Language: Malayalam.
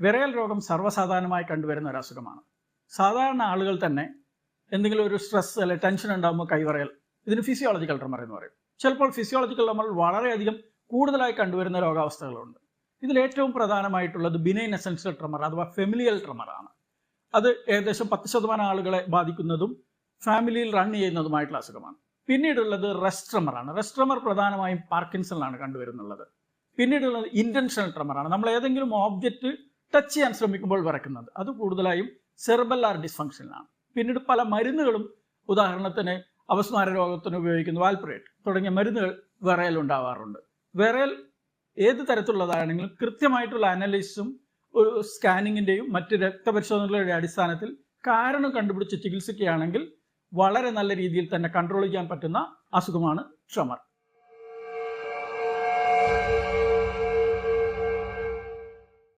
വിരയൽ രോഗം സർവസാധാരണമായി കണ്ടുവരുന്ന ഒരു അസുഖമാണ് സാധാരണ ആളുകൾ തന്നെ എന്തെങ്കിലും ഒരു സ്ട്രെസ് അല്ലെ ടെൻഷൻ ഉണ്ടാകുമ്പോൾ കൈവിറയൽ ഇതിന് ഫിസിയോളജിക്കൽ ട്രമർ എന്ന് പറയും. ചിലപ്പോൾ ഫിസിയോളജിക്കൽ ട്രമർ വളരെയധികം കൂടുതലായി കണ്ടുവരുന്ന രോഗാവസ്ഥകളുണ്ട്. ഇതിൽ ഏറ്റവും പ്രധാനമായിട്ടുള്ളത് ബിനൈൻ എസൻഷ്യൽ ട്രമർ അഥവാ ഫെമിലിയൽ ട്രമർ ആണ്. അത് ഏകദേശം പത്ത് ശതമാനം ആളുകളെ ബാധിക്കുന്നതും ഫാമിലിയിൽ റൺ ചെയ്യുന്നതുമായിട്ടുള്ള അസുഖമാണ്. പിന്നീടുള്ളത് റെസ്റ്റ് ആണ്. റെസ്റ്റ് ട്രമർ പ്രധാനമായും പാർക്കിൻസണിലാണ് കണ്ടുവരുന്നുള്ളത്. പിന്നീടുള്ളത് ട്രമർ ആണ്. നമ്മൾ ഏതെങ്കിലും ഓബ്ജക്റ്റ് ടച്ച് ചെയ്യാൻ ശ്രമിക്കുമ്പോൾ വിറക്കുന്നത് അത് കൂടുതലായും സെർബല്ലാർ ഡിസ്ഫങ്ഷനിലാണ് പിന്നീട് പല മരുന്നുകളും ഉദാഹരണത്തിന് അപസ്മാര രോഗത്തിന് ഉപയോഗിക്കുന്ന വാൽപ്രേറ്റ് തുടങ്ങിയ മരുന്നുകൾ വിറയൽ ഉണ്ടാവാറുണ്ട്. വിറയൽ ഏത് തരത്തിലുള്ളതാണെങ്കിലും കൃത്യമായിട്ടുള്ള അനാലിസിസും ഒരു സ്കാനിങ്ങിന്റെയും മറ്റ് രക്തപരിശോധനകളുടെ അടിസ്ഥാനത്തിൽ കാരണം കണ്ടുപിടിച്ച് ചികിത്സിക്കുകയാണെങ്കിൽ വളരെ നല്ല രീതിയിൽ തന്നെ കൺട്രോൾ ചെയ്യാൻ പറ്റുന്ന അസുഖമാണ് ട്രമർ.